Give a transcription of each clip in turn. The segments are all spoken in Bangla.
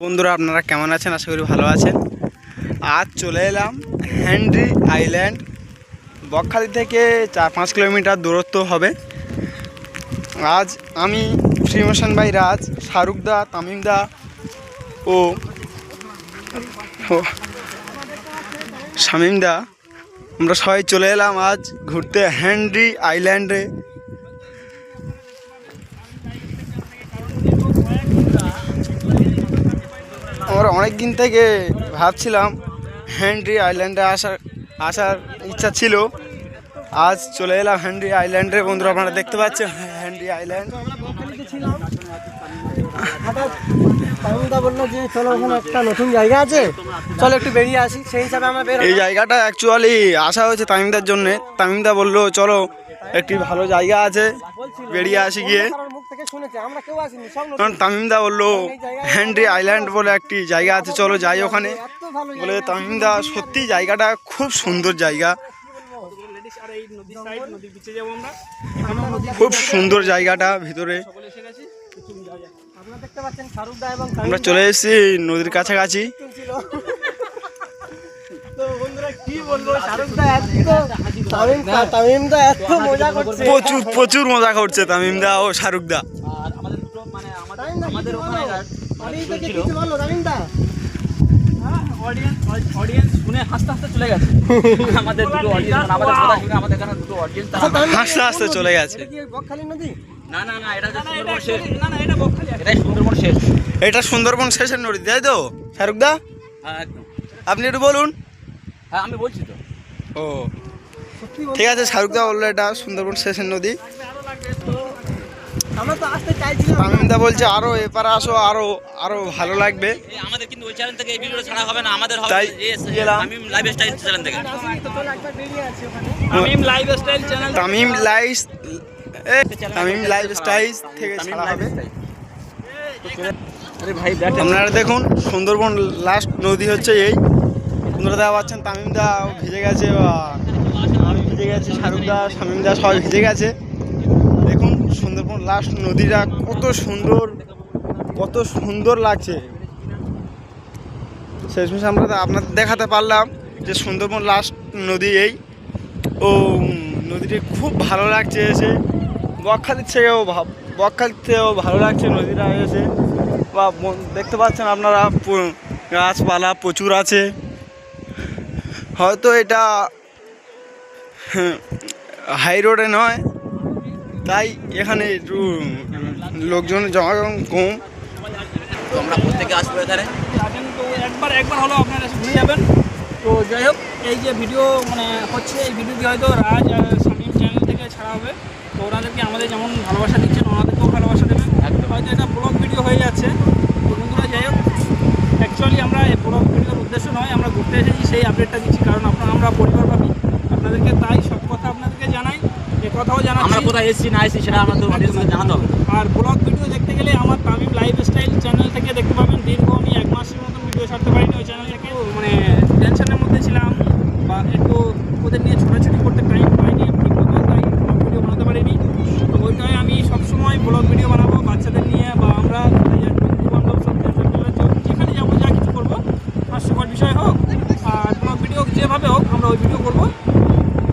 বন্ধুরা, আপনারা কেমন আছেন? আশা করি ভালো আছেন। আজ চলে এলাম হ্যান্ড্রি আইল্যান্ড। বকখালি থেকে চার পাঁচ কিলোমিটার দূরত্ব হবে। আজ আমি শ্রীমোশন ভাই রাজ শাহরুখদা তামিমদা ও শামিমদা আমরা সবাই চলে এলাম আজ ঘুরতে হ্যান্ড্রি আইল্যান্ডে। আমরা অনেক দিন থেকে ভাবছিলাম হ্যান্ড্রি আইল্যান্ডে আসার আসার ইচ্ছা ছিল। আজ চলে এলাম হ্যান্ড্রি আইল্যান্ডে। বন্ধুরা, আপনারা দেখতে পাচ্ছেন হ্যান্ড্রি আইল্যান্ড। এই জায়গাটা অ্যাকচুয়ালি আসা হয়েছে তামিমদার জন্যে। তামিমদা বলল, চলো, একটি ভালো জায়গা আছে। বেরিয়ে আসি গিয়ে। থেকে শুনেছি আমরা কেউ আসিনি সব কারণ তামিমদা বলল হ্যান্ড্রি আইল্যান্ড বলে একটি জায়গা আছে চলো যাই ওখানে। বলে তামিমদা সত্যি জায়গাটা খুব সুন্দর জায়গা। খুব সুন্দর জায়গাটা ভিতরে। আমরা চলে এসেছি নদীর কাছাকাছি। তো বন্ধুরা কি বলব? শাহরুখ দা এত তামিম তামিম দা এত মজা করছে। প্রচুর প্রচুর মজা করছে তামিমদা ও শাহরুখদা আর আমাদের মানে আমাদের তামিম দা দা। অডিয়েন্স শুনে হাসতে হাসতে চলে গেছে। আমাদের দুটো অডিয়েন্স আমাদের কথা শুনে আমাদের এখানে দুটো অডিয়েন্স তামিম দা, হাসতে হাসতে চলে গেছে। এটা কি বকখালি নদী? না না না এটা সুন্দরবন শেষ। না না এটা সুন্দরবন শেষ। এটা সুন্দরবন শেষের নদী তাই তো? শাহরুখদা হ্যাঁ একদম। আপনি একটু বলুন। হ্যাঁ আমি বলছি তো। ও। ঠিক আছে শাহরুখদা বলল এটা সুন্দরবন শেষের নদী। তামিমদা বলছে আরও এপারে আসো আরও আরও ভালো লাগবে। আমাদের কিন্তু ওই চ্যানেল থেকে এই ভিডিওটা ছাড়া হবে না আমাদের হবে তাই এস গেলাম। আমি লাইভ স্টাইল চ্যানেল থেকে। আসিনি তো চলো একবার বেরিয়ে আছি ওখানে। Tamim channel Tamim life Tamim lifestyle থেকে ছাড়া হবে। আরে ভাই ব্যাট আপনারা দেখুন সুন্দরবন লাস্ট নদী হচ্ছে এই। আপনারা দেখা পাচ্ছেন তামিমদা ভিজে গেছে ভিজে গেছি শাহরুখদা শামিমদা সবাই ভিজে গেছে। দেখুন সুন্দরবন লাস্ট নদীটা কত সুন্দর কত সুন্দর লাগছে। শেষমেশ আমরা আপনাদের দেখাতে পারলাম যে সুন্দরবন লাস্ট নদী এই। ও, নদীটি খুব ভালো লাগছে এসে। বকখালির থেকেও বকখালির থেকেও ভালো লাগছে নদীটা এসে। বা দেখতে পাচ্ছেন আপনারা গাছপালা প্রচুর আছে। হয়তো এটা হাই রোডে নয় তাই এখানে একটু লোকজন জমা কম। তোমরা প্রত্যেকে আসব এখানে? যাবেন তো একবার একবার হলো আপনারা ঘুরে যাবেন। তো যাই হোক এই যে ভিডিও মানে হচ্ছে এই ভিডিওটি হয়তো রাজ আর শামীম চ্যানেল থেকে ছাড়া হবে তো ওনাদেরকে আমাদের যেমন ভালোবাসা দিচ্ছেন ওনাদেরকেও ভালোবাসা দেবেন একদম। হয়তো এটা ব্লগ ভিডিও হয়ে যাচ্ছে তো বন্ধুরা যাই হোক অ্যাকচুয়ালি আমরা এই ব্লগ ভিডিওর উদ্দেশ্য নয় আমরা ঘুরতে এসেছি সেই আপডেটটা দিচ্ছি কারণ আপনারা আমরা পরিবারভাবী আপনাদেরকে তাই সব কথা আপনাদেরকে জানাই এ কথাও আমরা জানাচ্ছি কোথায় এসেছি না এসেছি সেটা আমাদের অডিয়েন্সকে জানাতে হবে। আর ব্লগ ভিডিও দেখতে গেলে আমার তামিম লাইফস্টাইল চ্যানেল থেকে দেখতে পাবেন। দীর্ঘ আমি এক মাসের মতন ভিডিও ছাড়তে পারিনি ওই চ্যানেল থেকে। মানে টেনশনের মধ্যে ছিলাম বা একটু ওদের নিয়ে ছোটাছুটি করতে টাইম পাইনি ঠিক মতো তাই ব্লগ ভিডিও বানাতে পারিনি তো ওইটাই আমি সবসময় ব্লগ ভিডিও বানাবো বাচ্চাদের নিয়ে বা আমরা বন্ধু বান্ধব সব যেখানে যাব যা কিছু করব হাস্যকর বিষয় হোক আর ব্লগ ভিডিও যেভাবে হোক আমরা ওই ভিডিও করব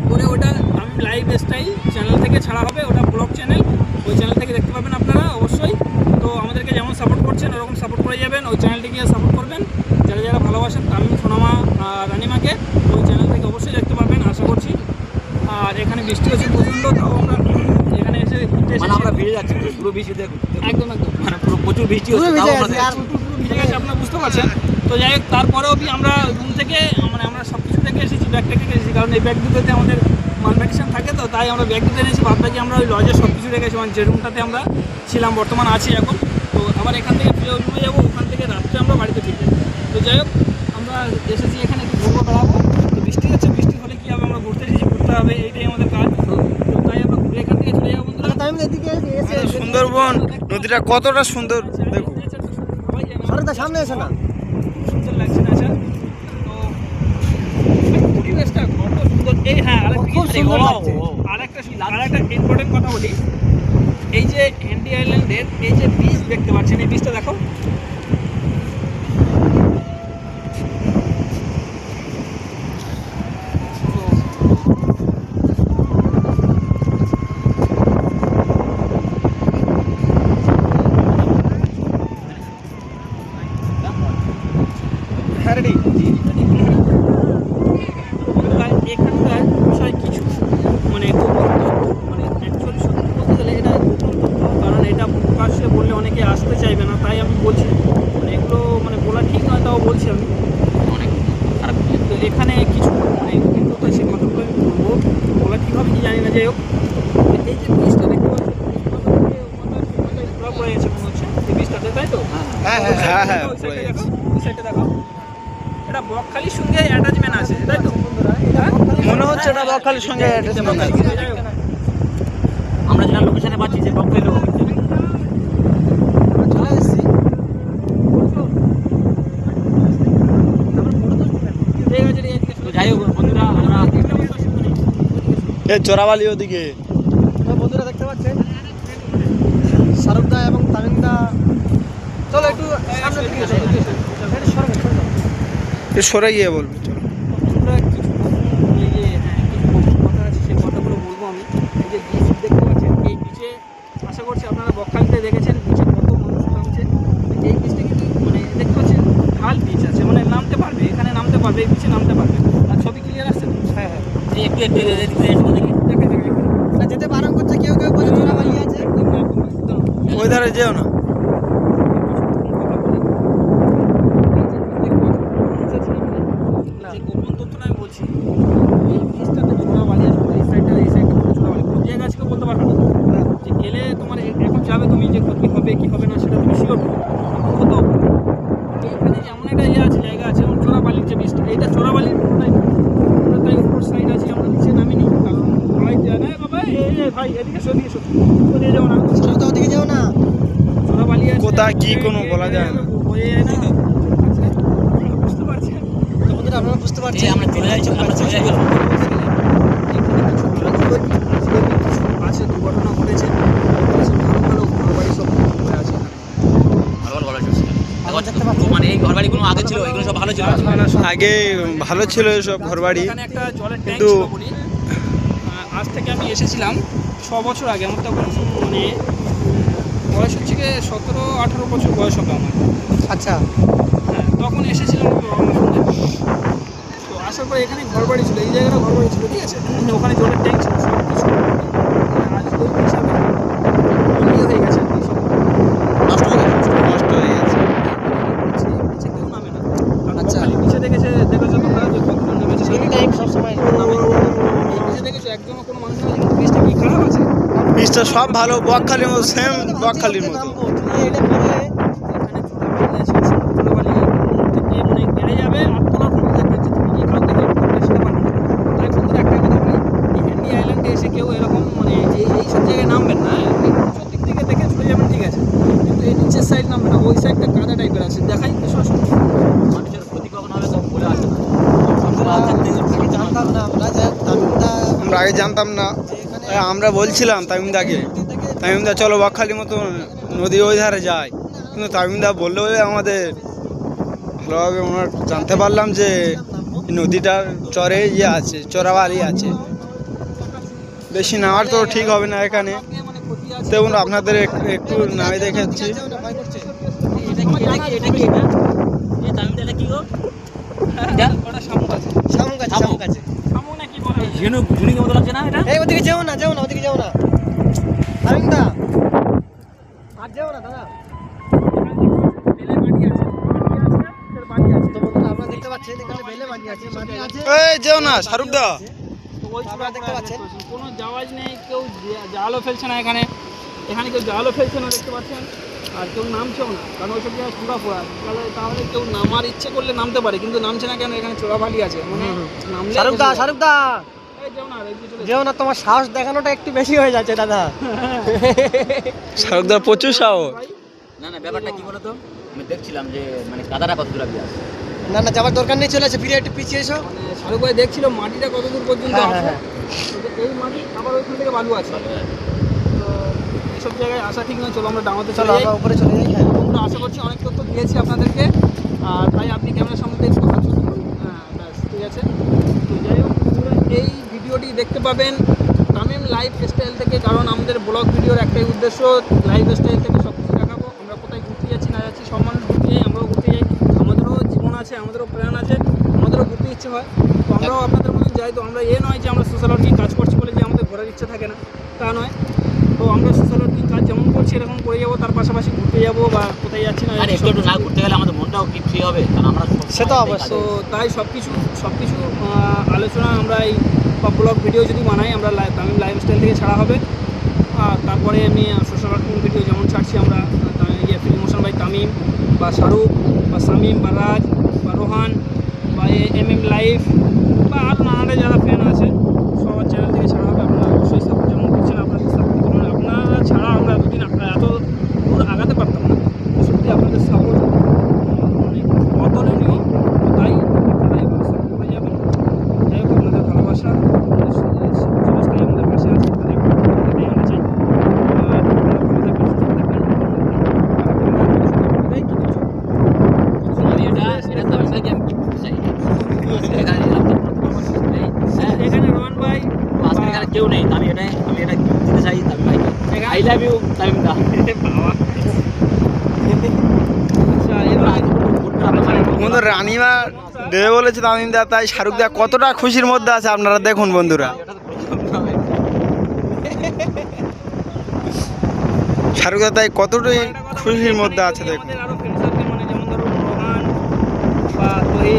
করে ওটা আমি লাইভ স্টাইল চ্যানেল থেকে ছাড়া হবে ওটা ব্লগ চ্যানেল ওই চ্যানেল থেকে দেখতে পাবেন আপনারা অবশ্যই তো আমাদেরকে যেমন সাপোর্ট করছেন ওরকম সাপোর্ট করে যাবেন ওই চ্যানেলটিকে সাপোর্ট করবেন যারা যারা ভালোবাসেন তামিম সোনামা আর রানিমাকে ওই চ্যানেল থেকে অবশ্যই দেখতে পাবেন আশা করছি আর এখানে বৃষ্টি হচ্ছে প্রচণ্ড তাও আমরা এখানে এসে ঘুরতে মানে আমরা ভিজে যাচ্ছি পুরো বৃষ্টি দেখুন একদম একদম। মানে পুরো প্রচুর বৃষ্টি হচ্ছে ভিজে তাও আমরা গেছি আর আপনারা বুঝতে পারছেন? তো যাই হোক তারপরেও কি আমরা রুম থেকে মানে আমরা সব কিছু রেখে এসেছি ব্যাগ রেখে এসেছি কারণ এই ব্যাগ দুটোতে আমাদের মাল মেডিসিন থাকে তো তাই আমরা ব্যাগ দুটো এনেছি বাদ বাকি আমরা ওই লজে সব কিছু রেখেছি মানে যে রুমটাতে আমরা ছিলাম বর্তমান আছি এখন। তো আবার এখান থেকে ফিরে রুমে যাব ওখান থেকে রাত্রে আমরা বাড়িতে ফিরবো। তো যাই হোক আমরা এসেছি এখানে একটু ঘুরবো বেড়াবো। তো বৃষ্টি হচ্ছে বৃষ্টি হলে কি হবে আমরা ঘুরতে এসেছি। ঘুরতে হবে এইটাই আমাদের কাজ। তাই আমরা ঘুরে এখান থেকে চলে যাব বন্ধুরা। এসে সুন্দরবন নদীটা কতটা সুন্দর যাবে। শাহরুখ সামনে এসে না। সুন্দর লাগছে না স্যার তো পরিবেশটা কত সুন্দর। এই হ্যাঁ আরেকটা আরেকটা ইম্পর্টেন্ট কথা বলি। এই যে হ্যান্ডি আইল্যান্ডের এই যে বীজ দেখতে পাচ্ছেন এই বীজটা দেখো হ্যাঁ রেডি এখানকার এখানকার বিষয় কিছু মানে গোপন তথ্য মানে অ্যাকচুয়ালি সত্যি বলতে গেলে এটা গোপন তথ্য কারণ এটা প্রকাশ্যে বললে অনেকে আসতে চাইবে না তাই আমি বলছি মানে এগুলো মানে বলা ঠিক নয় তাও বলছি আমি অনেক খারাপ তো এখানে কিছু মানে তথ্য আছে, সেই কথাগুলো আমি বলব বলা ঠিক হবে কি জানি না যাই হোক এই যে বীজটা দেখতে পাচ্ছি পড়ে গেছে মনে হচ্ছে এই বীজটাতে তাই তো হ্যাঁ হ্যাঁ হ্যাঁ হ্যাঁ। দেখো এটা বকখালির সঙ্গে অ্যাটাচমেন্ট আছে তাই তো হ্যাঁ? মনে হচ্ছে এটা বকখালির সঙ্গে attachment আছে। আমরা যেটা লোকেশনে পাচ্ছি যে বকখালি লোক চলে এসেছি ঠিক আছে, ঠিক আছে, তো যাই হোক বন্ধুরা আমরা এ চোরাবালি ওদিকে। বন্ধুরা দেখতে পাচ্ছেন শাহরুখদা এবং তামিমদা চলো একটু সামনে দিকে। সরে গিয়ে বলবি চলো বন্ধুরা কিছু এই যে হ্যাঁ, কিছু গোপন কথা আছে সেই কথাগুলো বলব আমি এই যে বিচ দেখতে পাচ্ছেন এই বিচে আশা করছি আপনারা বকখালিতে দেখেছেন বিচে কত মানুষ নামছে এই বিচটা কিন্তু মানে দেখতে পাচ্ছেন ঢাল বিচ আছে মানে নামতে পারবে এখানে নামতে পারবে এই বিচে নামতে পারবে আর ছবি ক্লিয়ার আসছে তো? হ্যাঁ হ্যাঁ এই একটু একটু এদিকে এসো দেখি দেখে দেখে না যেতে বারণ করছে কেউ কেউ বলে চোরাবালি আছে একদম একদম একদম ওই ধারে যেও না যে গোপন তথ্যটা আমি বলছি এই জিনিসটাতে ছোড়া বালি আছে এই সাইডটা এই সাইডটা ছোড়া বালি কোন জায়গা আছে কেউ বলতে পারবে না যে গেলে তোমার এ- এখন যাবে তুমি যে কি হবে কি হবে না সেটা তুমি শিওর হতো এখানে যে এমন একটা ইয়ে আছে জায়গা আছে যেমন চোরা বালির যে বীজটা এইটা চোরা বালির পুরোটাই পুরোটাই উপর সাইড আছে আমরা নিচে নামিনি কারণ সবাই যায় না বাবা এই এই ভাই এদিকে সরিয়ে সরিয়ে যাও না ওদিকে যাও না। কোথায় কি কোনো বলা যায় না। আপনারা বুঝতে আমরা চলে যাচ্ছি আমরা চলে যাই আছে দুর্ঘটনা ঘটেছে। ভালো সব মানে আগে ছিল এগুলো সব ভালো ছিল। আগে ভালো ছিল এসব ঘরবাড়ি। এখানে একটা জলের ট্যাঙ্ক কিন্তু- আজ থেকে আমি এসেছিলাম ছ বছর আগে। আমার তখন মানে বয়স হচ্ছে গিয়ে সতেরো আঠারো বছর বয়স হবে আমার। আচ্ছা। হ্যাঁ তখন এসেছিলাম তো আসার পরে এখানে ঘর বাড়ি ছিল এই জায়গাটা ঘর বাড়ি ছিল ঠিক আছে? ওখানে জলের ট্যাঙ্ক ছিল সব কিছু মানে আজ ওই হিসাবে ইয়ে হয়ে গেছে আর কি সব নষ্ট হয়ে গেছে নষ্ট হয়ে গেছে নিচে নিচে কেউ নামে না কারণ আচ্ছা। বকখালি নিচে দেখেছে দেখেছ তোমরা যে কতজন নেমেছে এনি টাইম সব সময় নামে এই নিচে দেখেছ একজনও কোনো মানুষ নেই কিন্তু বীজটা কি খারাপ আছে বীজটা সব ভালো বকখালির মতো সেম বকখালির মতো নামবো, তুমি এটা করলে এখানে চোরাবালি আছে চোরাবালি থেকে মানে কেড়ে যাবে আর তোলার কোনো দেখবে যে তুমি কি কাউকে হেল্প করবে সেটা পারবে না। তাই বন্ধুরা একটা কথা বলি এই হ্যান্ডি আইল্যান্ডে এসে কেউ এরকম মানে এই এইসব জায়গায় নামবেন না হ্যাঁ? এই উঁচুর দিক থেকে দেখে চলে যাবেন ঠিক আছে কিন্তু এই নিচের সাইড নামবে না ওই সাইডটা কাদা টাইপের আছে দেখাই এসো আসো মানুষের ক্ষতি কখন হবে সব বলে আসে না আমরা আগে জানতাম না। আমরা বলছিলাম তামিমদাকে তামিমদা চলো বকখালির মতো নদী ওই ধারে যায় কিন্তু তামিমদা বললে বলে আমাদের ভালোভাবে ওনার জানতে পারলাম যে নদীটার চরে ইয়ে আছে চোরাবালি আছে। বেশি নামার তো ঠিক হবে না এখানে। মানে দেখুন আপনাদের একটু নামে দেখাচ্ছি। আছে শামুক আছে, ঝিনুকের মতো লাগছে না এটা? এই ওদিকে যাও না যাও না ওদিকে যাও না। আর যাও না দাদা। বেলে বাড়ি আছে বাড়ি আছে এর বাড়ি আছে তো বন্ধুরা আপনারা দেখতে পাচ্ছেন এখানে বেলে মাটি আছে মাটি আছে। এই যেও না শাহরুখ দা আপনারা দেখতে পাচ্ছেন? কোনো জাওয়াজ নেই কেউ জালও ফেলছে না এখানে। এখানে কেউ জালও ফেলছে না দেখতে পাচ্ছেন? আর কেউ নামছেও না কারণ ওইসব জায়গায় চূড়া ফোড়া তাহলে তাহলে কেউ নামার ইচ্ছে করলে নামতে পারে কিন্তু নামছে না কেন? এখানে চোরাবালি আছে। মানে নামলে শাহরুখদা শাহরুখদা এই যাও না এদিকে চলে যেও না তোমার সাহস দেখানোটা একটু বেশি হয়ে যাচ্ছে দাদা। শাহরুখ দার প্রচুর সাহস। না না ব্যাপারটা কি বলতো? আমি দেখছিলাম যে মানে কাদাটা কত দূর আছে? না না যাওয়ার দরকার নেই চলে আসে ফিরে একটু পিছিয়ে এসো। মানে শাহরুখ ভাই দেখছিল মাটিটা কত দূর পর্যন্ত হ্যাঁ, আছে? হ্যাঁ, তো এই মাটি আবার ওইখান থেকে বালু আছে। তো এইসব জায়গায় আসা ঠিক নয় চলো আমরা ডাঙাতে চলো আমরা উপরে চলে যাই হ্যাঁ। আমরা আশা করছি অনেক তথ্য দিয়েছি আপনাদেরকে। আর তাই আপনি ক্যামেরার সামনে দেখতে পাচ্ছেন হ্যাঁ ব্যাস ঠিক আছে তো যাই হোক বন্ধুরা, এই ভিডিওটি দেখতে পাবেন তামিম লাইফ স্টাইল থেকে, কারণ আমাদের ব্লগ ভিডিওর একটাই উদ্দেশ্য লাইফ স্টাইল থেকে সব কিছু দেখাবো। আমরা কোথায় ঘুরতে যাচ্ছি না যাচ্ছি সব মানুষ ঘুরতে যাই আমরাও ঘুরতে যাই। আমাদেরও জীবন আছে, আমাদেরও প্ল্যান আছে, আমাদেরও ঘুরতে ইচ্ছে হয়। তো আমরাও আপনাদের মতন যাই, তো আমরা এ নয় যে আমরা সোশ্যাল ওয়ার্কিং কাজ করছি বলে যে আমাদের ঘোরার ইচ্ছে থাকে না, তা নয়। তো আমরা সোশ্যাল যেমন করছি এরকম করে যাব তার পাশাপাশি ঘুরতে যাব বা কোথায় যাচ্ছি না আর একটু না ঘুরতে গেলে আমাদের মনটাও কি ফ্রি হবে কারণ আমরা সে তো অবশ্যই। তো তাই সব কিছু সব কিছু আলোচনা আমরা এই ব্লগ ভিডিও যদি বানাই আমরা তামিম লাইফস্টাইল থেকে ছাড়া হবে আর তারপরে আমি সোশ্যাল ওয়ার্কিং ভিডিও যেমন ছাড়ছি আমরা ইয়ে ফিল্মোশন বাই তামিম বা শাহরুখ বা সামিম বা রাজ বা রোহান বা এম এম লাইফ বা আরও নানাটা যারা ফ্যান আছে সবার চ্যানেল থেকে ছাড়া হবে আপনারা অবশ্যই সাপোর্ট যেমন করছেন আপনাদের সাপোর্ট করুন আপনারা ছাড়া আমরা এতদিন এত দূর আগাতে পারতাম না। সত্যি আপনাদের সাপোর্ট অনেক অতুলনীয়। তাই আপনারা এইভাবে সাপোর্ট করে যাবেন। যাই হোক আপনাদের ভালোবাসা চিরস্থায়ী আমাদের পাশে আছে। এটাই আমরা চাই। আমি আমি এখানে রোহন ভাই কেউ নেই। আমি এটা আমি এটা দিতে চাই। ভাইকে এখানে- আই লাভ ইউ তামিম দা আচ্ছা বন্ধু রানিমা দেবে বলেছে তামিম দা তাই শাহরুখ দা কতটা খুশির মধ্যে আছে আপনারা দেখুন বন্ধুরা। শাহরুখ দা তাই কতটাই খুশির মধ্যে আছে দেখুন। মানে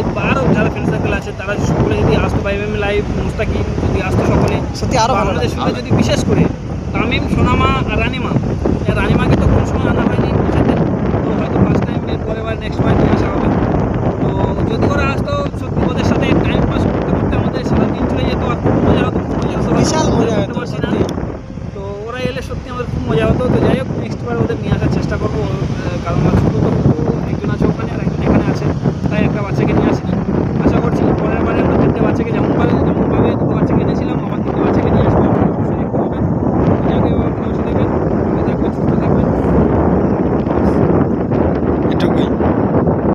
তারা সকলে যদি আসতো লাইভ মুস্তাকিম যদি আসতো সকলে সত্যি আরও আমাদের সঙ্গে যদি বিশেষ করে তামিম সোনামা আর রানিমা। রানিমাকে তো কোনো সময় আনা হয়নি সাথে তো হয়তো ফার্স্ট টাইম এর পরে বা নেক্সট বার নিয়ে আসা হবে। তো যদি ওরা আসতো সত্যি ওদের সাথে টাইম পাস করতে করতে আমাদের সারাদিন চলে যেত আর খুব মজা হতো খুব মজা হতো। বিশাল মজা হতো। তো ওরা এলে সত্যি আমাদের খুব মজা হতো তো